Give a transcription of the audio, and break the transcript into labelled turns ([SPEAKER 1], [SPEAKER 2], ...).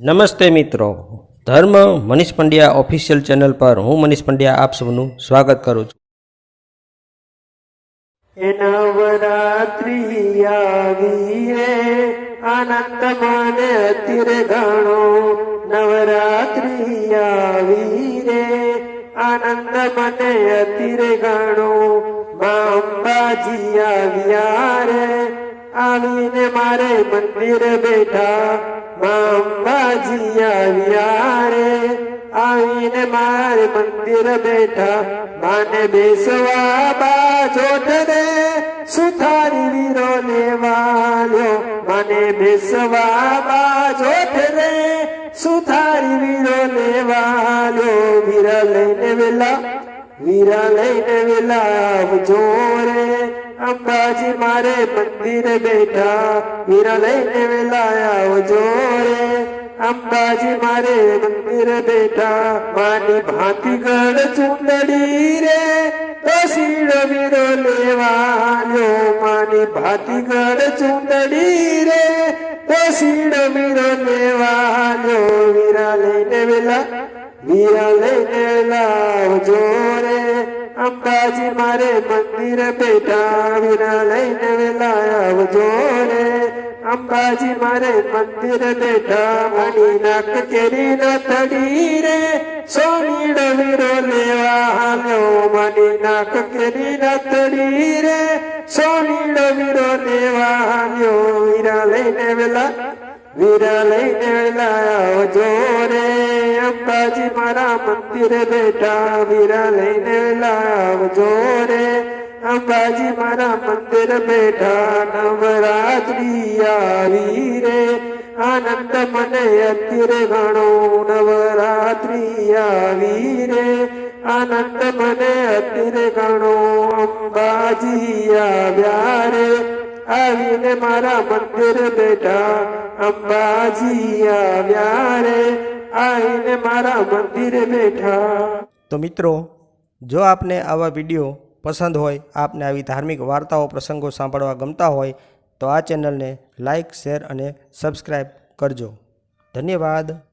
[SPEAKER 1] નમસ્તે મિત્રો. ધર્મ મનીષ પંડ્યા ઓફિશિયલ ચેનલ પર હું મનીષ પંડ્યા આપ સૌનું સ્વાગત કરું છું.
[SPEAKER 2] નવરાત્રી આવી રે, આનંદ મને નવરાત્રી આવી રે, આનંદ મને અતિર ઘણો. મા અંબાજી આવ્યા રે આવીને મારે મંદિર બેઠા મા અંબાજી આવ્યા રે આવીને મારે મંદિર બેઠા માને બેસવા બાજોટ રે સુથારી વીરો લેવાલ્યો માને બેસવા બાજોટ રે સુથારી વીરો લેવાલ્યો વીરા લઈને વેલા, વીરા લઈને વેલા આવજો રે. અંબાજી મારે મંદિર બેઠા. હીરા લઈને વેલા આવજો જોરે અંબાજી મારે મંદિર બેઠા. માની ભાતીગઢ ચુંદડી રે. શીળ વીરો લેવાયો. માની ભાતીગઢ ચુંદડી રે. શીળ વીરો લેવાયો. વીરા લઈને વેલા વીરા લઈને લાવજો રે. અંબાજી મારે મંદિર બેટા વીરા લઈને વેલા આવજો રે અંબાજી મારે મંદિર બેટા મણી નાક કેરી ના તડી રે. સોની ડવીરો લેવા હાલ્યો મણી નાક કેરી ના તડી રે. સોની ડવીરો લેવા હાલ્યો વીરા લઈને વેલા વીરા લઈને વેલા આવજો મારા મંદિરે બેઠા વીરા લઈને લાવજો રે. અંબાજી મારા મંદિર બેઠા નવરાત્રી આવી રે. આનંદ મને અત્યર ઘણો નવરાત્રી આવી રે. આનંદ મને અત્યર ઘણો અંબાજી આવ્યા રે. આવીને મારા મંદિર બેઠા અંબાજી આવ્યા રે. આવીને મારા મંદિરે બેઠા.
[SPEAKER 1] તો મિત્રો, જો આપને આવા વીડિયો પસંદ હોય, આપને આવી ધાર્મિક વાર્તાઓ, પ્રસંગો સાંભળવા ગમતા હોય, તો આ ચેનલને લાઇક શેર અને સબસ્ક્રાઈબ કરજો. ધન્યવાદ.